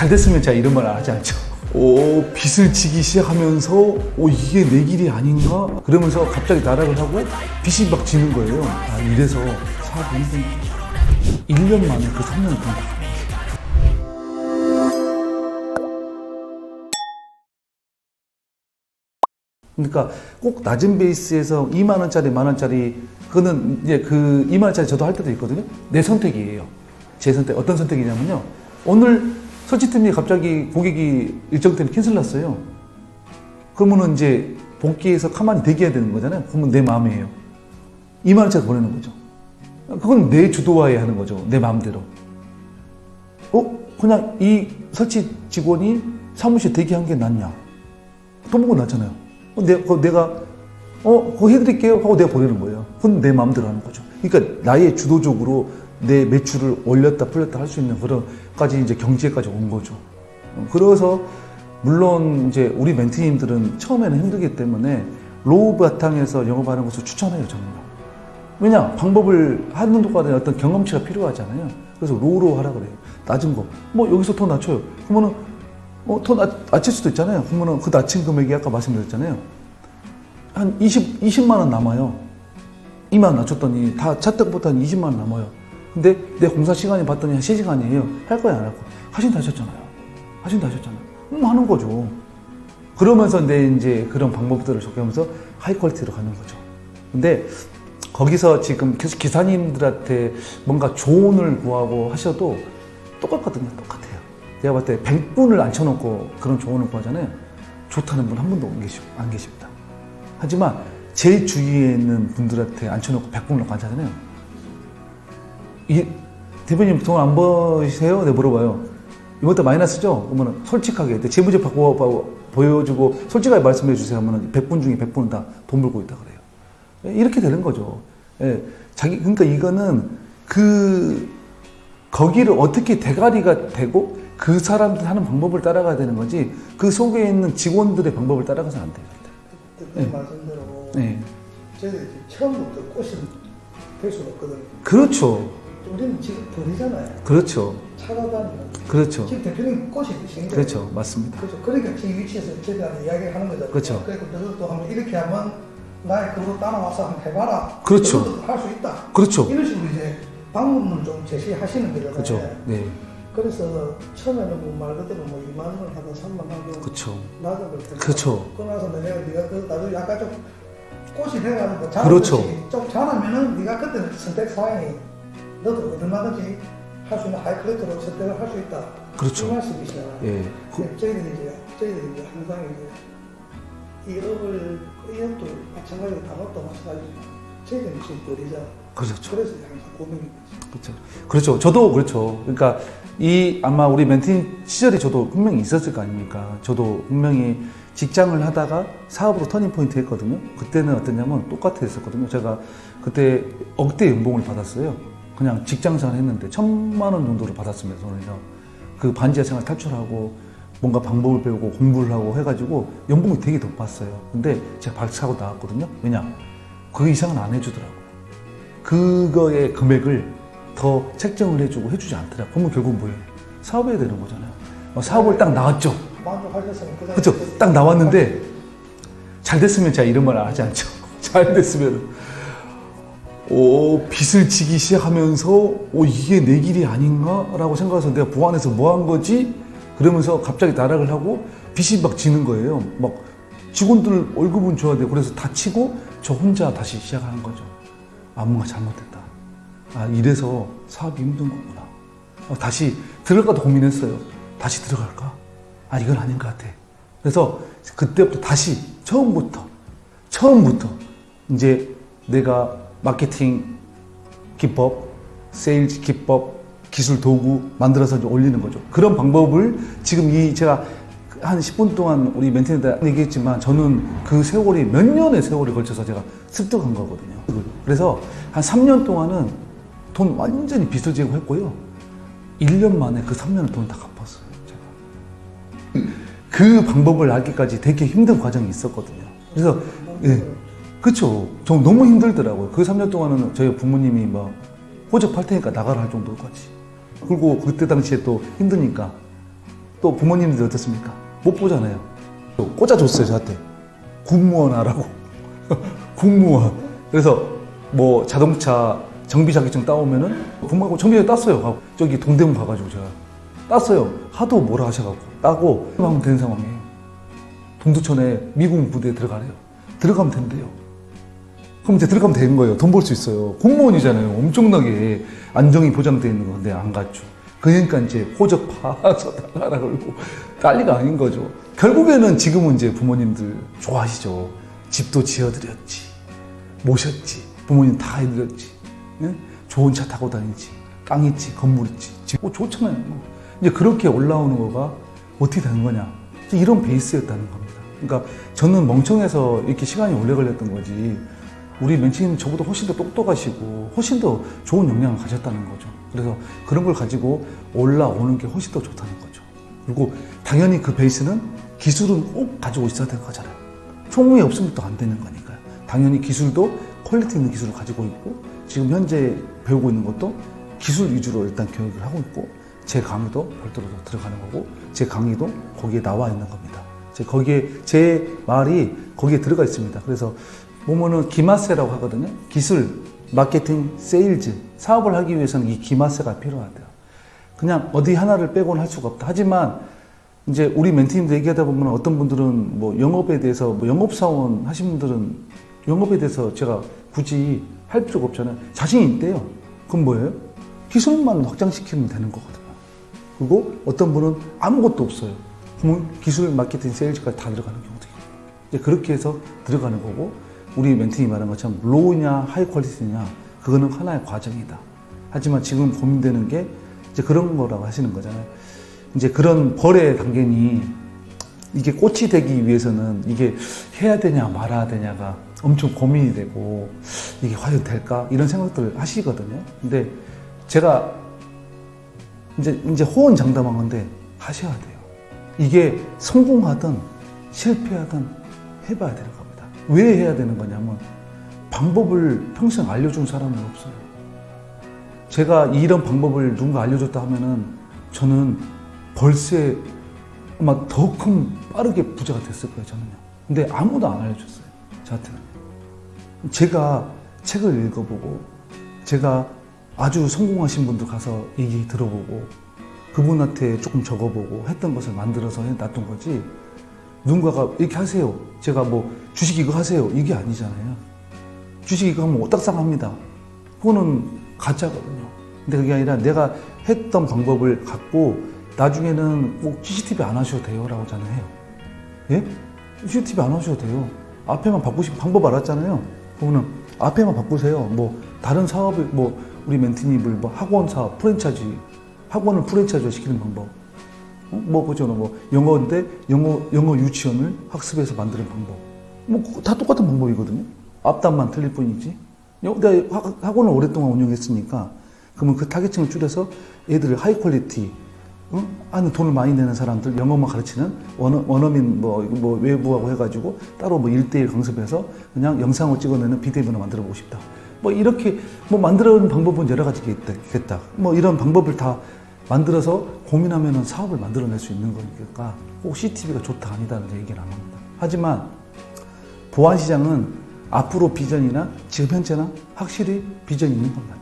잘 됐으면 제가 이런 말안 하지 않죠. 오, 빚을 지기 시작하면서, 오, 이게 내 길이 아닌가? 그러면서 갑자기 나락을 하고 빚이 막 지는 거예요. 아, 이래서 사업이 힘든 거죠. 1년 만에 그 3년을 돈다 갚았어요. 그러니까 꼭 낮은 베이스에서 2만 원짜리, 만 원짜리 그거는 이제 그 2만 원짜리 저도 할 때도 있거든요. 내 선택이에요. 제 선택 어떤 선택이냐면요. 오늘 설치팀이 갑자기 고객이 일정 때문에 캔슬 났어요. 그러면은 이제 복귀해서 가만히 대기해야 되는 거잖아요. 그러면 내 마음이에요. 2만 원짜리 보내는 거죠. 그건 내 주도하에 하는 거죠. 내 마음대로. 어? 그냥 이 설치 직원이 사무실 대기한 게 낫냐? 돈 먹고 낫잖아요. 어, 내, 그 내가, 어, 그거 해드릴게요. 하고 내가 보내는 거예요. 그건 내 마음대로 하는 거죠. 그러니까 나의 주도적으로 내 매출을 올렸다 풀렸다 할 수 있는 그런까지 이제 경지에까지 온 거죠. 어, 그래서 물론 이제 우리 멘티님들은 처음에는 힘들기 때문에 로우 바탕에서 영업하는 것을 추천해요, 저는. 왜냐? 방법을 하는 동안에 어떤 경험치가 필요하잖아요. 그래서 로우로 하라 그래요. 낮은 거. 뭐 여기서 더 낮춰요. 그러면은 어, 더 낮, 낮출 수도 있잖아요. 그러면은 그 낮춘 금액이 아까 말씀드렸잖아요. 한 20, 20만 원 남아요. 2만 원 낮췄더니 다 차트부터 한 20만 원 남아요. 근데 내 공사 시간이 봤더니 한 3시간이에요. 할 거야, 안 할 거야? 하신 다 하셨잖아요. 하신 다 하셨잖아요. 음, 하는 거죠. 그러면서 내 이제 그런 방법들을 적용하면서 하이 퀄리티로 가는 거죠. 근데 거기서 지금 계속 기사님들한테 뭔가 조언을 구하고 하셔도 똑같거든요. 똑같아요. 제가 봤을 때 100분을 앉혀놓고 그런 조언을 구하잖아요. 좋다는 분 한 분도 안, 계시, 안 계십니다. 하지만 제 주위에 있는 분들한테 앉혀놓고 100분을 관찰하잖아요. 이 대표님 돈 안 버세요? 내가 물어봐요. 이것도 마이너스죠? 그러면 솔직하게 재무제 바꿔 보여주고 솔직하게 말씀해 주세요 하면 100분 중에 100분은 다 돈 벌고 있다 그래요. 이렇게 되는 거죠. 예, 자기 그러니까 이거는 그 거기를 어떻게 대가리가 되고 그 사람들 하는 방법을 따라가야 되는 거지 그 속에 있는 직원들의 방법을 따라가서 안 돼요. 그때 말씀대로 네. 저희들이 처음부터 꽃을 펼 수가 없거든요. 그렇죠. 우리는 지금 버리잖아요. 그렇죠. 찾아다니는. 그렇죠. 지금 대표님 꽃이 되신 거예요. 그렇죠. 맞습니다. 그렇죠. 그러니까 지금 위치에서 저희한테 이야기를 하는 거죠. 그렇죠. 그리고 너도 한번 이렇게 하면 나의 그거 따라와서 한번 해봐라. 그렇죠. 할수 있다. 그렇죠. 이런 식으로 이제 방법을 좀 제시하시는 거잖아요. 그렇죠. 네. 그래서 처음에는 뭐 말 그대로 뭐 2만 원을 하다 3만 하고 그렇죠. 걸 텐데. 그렇죠. 그러고 나서 내가 네가 그 나도 약간 좀 꽃이 돼가지고 그렇죠. 잘하듯이 좀 잘하면은 네가 그때 선택 사항이 너도 얼마든지 할 수 있는 하이클래트로 선택을 할 수 있다. 그렇죠. 이 말씀이시잖아. 예. 그- 네, 저희들이 이제 저희들이 이제 항상 이제 이 업을 이 업도 마찬가지로 단업도 마찬가지지만 저희들이 지금 버리잖아. 그렇죠. 그래서 항상 되죠. 그렇죠. 그렇죠. 저도 그렇죠. 그러니까 이 아마 우리 멘팅 시절이 저도 분명히 있었을 거 아닙니까? 저도 분명히 직장을 하다가 사업으로 터닝 포인트 했거든요. 그때는 어땠냐면 똑같았었거든요. 제가 그때 억대 연봉을 받았어요. 그냥 직장 생활 했는데 천만 원 정도를 받았습니다. 저는요. 그 반지하 생활 탈출하고 뭔가 방법을 배우고 공부를 하고 해가지고 연봉이 되게 높았어요. 근데 제가 박차고 나왔거든요. 왜냐? 그 이상은 안 해주더라고요. 그거의 금액을 더 책정을 해주고 해주지 않더라. 그러면 결국 뭐예요? 사업해야 되는 거잖아요. 어, 사업을 딱 나왔죠. 그 그죠? 딱 나왔는데 잘 됐으면 제가 이런 말안 하지 않죠. 잘 됐으면 오 빚을 지기 시작하면서 오 이게 내 길이 아닌가 라고 생각해서 내가 보안해서 뭐 한 거지? 그러면서 갑자기 나락을 하고 빚이 막 지는 거예요. 막 직원들 월급은 줘야 되고 그래서 다치고 저 혼자 다시 시작하는 거죠. 아 뭔가 잘못됐다. 아 이래서 사업이 힘든 거구나. 어, 다시 들어갈까도 고민했어요. 다시 들어갈까? 아 이건 아닌 것 같아. 그래서 그때부터 다시 처음부터 처음부터 이제 내가 마케팅 기법, 세일즈 기법, 기술 도구 만들어서 올리는 거죠. 그런 방법을 지금 이 제가 한 10분 동안 우리 멘티한테 얘기했지만 저는 그 세월이 몇 년의 세월이 걸쳐서 제가 습득한 거거든요. 그래서 한 3년 동안은 돈 완전히 빚을 지고 했고요. 1년 만에 그 3년을 돈 다 갚았어요. 제가. 그 방법을 알기까지 되게 힘든 과정이 있었거든요. 그래서 예, 그렇죠. 저 너무 힘들더라고요. 그 3년 동안은 저희 부모님이 막 호접할 테니까 나가라 할 정도까지. 그리고 그때 당시에 또 힘드니까 또 부모님들 어떻습니까? 못 보잖아요. 또 꽂아줬어요, 저한테. 국무원 하라고. 국무원. 그래서 뭐 자동차 정비 자격증 따오면은 부모하고 정비자 땄어요. 저기 동대문 가가지고 제가 땄어요. 하도 뭐라 하셔갖고 따고 하면 되는 상황이에요. 동두천에 미군 부대에 들어가래요. 들어가면 된대요. 그럼 이제 들어가면 되는 거예요. 돈 벌 수 있어요. 공무원이잖아요. 엄청나게 안정이 보장되어 있는 건데 안 갔죠. 그러니까 이제 호적 파서 달라라 그러고 난리가 아닌 거죠. 결국에는 지금은 이제 부모님들 좋아하시죠. 집도 지어드렸지. 모셨지. 부모님 다 해드렸지. 예? 좋은 차 타고 다니지. 땅 있지. 건물 있지. 집, 어, 좋잖아요. 이제 그렇게 올라오는 거가 어떻게 되는 거냐. 이런 베이스였다는 겁니다. 그러니까 저는 멍청해서 이렇게 시간이 오래 걸렸던 거지. 우리 멘치님 저보다 훨씬 더 똑똑하시고 훨씬 더 좋은 역량을 가졌다는 거죠. 그래서 그런 걸 가지고 올라오는 게 훨씬 더 좋다는 거죠. 그리고 당연히 그 베이스는 기술은 꼭 가지고 있어야 되는 거잖아요. 총무에 없으면 또 안 되는 거니까요. 당연히 기술도 퀄리티 있는 기술을 가지고 있고 지금 현재 배우고 있는 것도 기술 위주로 일단 교육을 하고 있고 제 강의도 별도로 들어가는 거고 제 강의도 거기에 나와 있는 겁니다. 제 거기에 제 말이 거기에 들어가 있습니다. 그래서 보면은 기마세라고 하거든요. 기술, 마케팅, 세일즈 사업을 하기 위해서는 이 기마세가 필요하대요. 그냥 어디 하나를 빼고는 할 수가 없다. 하지만 이제 우리 멘티님들 얘기하다 보면 어떤 분들은 뭐 영업에 대해서 뭐 영업사원 하신 분들은 영업에 대해서 제가 굳이 할 필요가 없잖아요. 자신이 있대요. 그럼 뭐예요? 기술만 확장시키면 되는 거거든요. 그리고 어떤 분은 아무것도 없어요. 그러면 기술, 마케팅, 세일즈까지 다 들어가는 경우도 있고. 이제 그렇게 해서 들어가는 거고, 우리 멘티이 말한 것처럼 로우냐, 하이 퀄리티냐, 그거는 하나의 과정이다. 하지만 지금 고민되는 게 이제 그런 거라고 하시는 거잖아요. 이제 그런 벌의 단계니 이게 꽃이 되기 위해서는 이게 해야 되냐 말아야 되냐가 엄청 고민이 되고 이게 과연 될까 이런 생각들을 하시거든요. 근데 제가 이제 이제 호언장담한 건데 하셔야 돼요. 이게 성공하든 실패하든 해봐야 되는 겁니다. 왜 해야 되는 거냐면 방법을 평생 알려준 사람은 없어요. 제가 이런 방법을 누군가 알려줬다 하면은 저는 벌새 아마 더 큰 빠르게 부자가 됐을 거예요, 저는요. 근데 아무도 안 알려줬어요, 저한테는. 제가 책을 읽어보고, 제가 아주 성공하신 분들 가서 얘기 들어보고, 그분한테 조금 적어보고 했던 것을 만들어서 해놨던 거지, 누군가가 이렇게 하세요. 제가 뭐 주식 이거 하세요. 이게 아니잖아요. 주식 이거 하면 오딱상합니다. 그거는 가짜거든요. 근데 그게 아니라 내가 했던 방법을 갖고 나중에는 꼭 CCTV 안 하셔도 돼요. 라고 저는 해요. 예? CCTV 안 하셔도 돼요. 앞에만 바꾸시면 방법 알았잖아요. 그러면 앞에만 바꾸세요. 뭐 다른 사업을 뭐 우리 멘티님을 뭐 학원 사업, 프랜차이즈 학원을 프랜차이즈 시키는 방법. 어? 뭐 보죠, 뭐 영어인데 영어 영어 유치원을 학습해서 만드는 방법. 뭐 다 똑같은 방법이거든요. 앞단만 틀릴 뿐이지. 여- 내가 학- 학원을 오랫동안 운영했으니까 그러면 그 타겟층을 줄여서 애들을 하이 퀄리티 어? 안에 돈을 많이 내는 사람들 영어만 가르치는 원어, 원어민 뭐, 뭐 외부하고 해가지고 따로 뭐 1대1 강습해서 그냥 영상을 찍어내는 비대면을 만들어 보고 싶다. 뭐 이렇게 뭐 만들어오는 방법은 여러 가지가 있겠다. 뭐 이런 방법을 다 만들어서 고민하면은 사업을 만들어낼 수 있는 거니까 꼭 CCTV가 좋다 아니다는 얘기는 안 합니다. 하지만 보안 시장은 앞으로 비전이나 지금 현재나 확실히 비전이 있는 겁니다.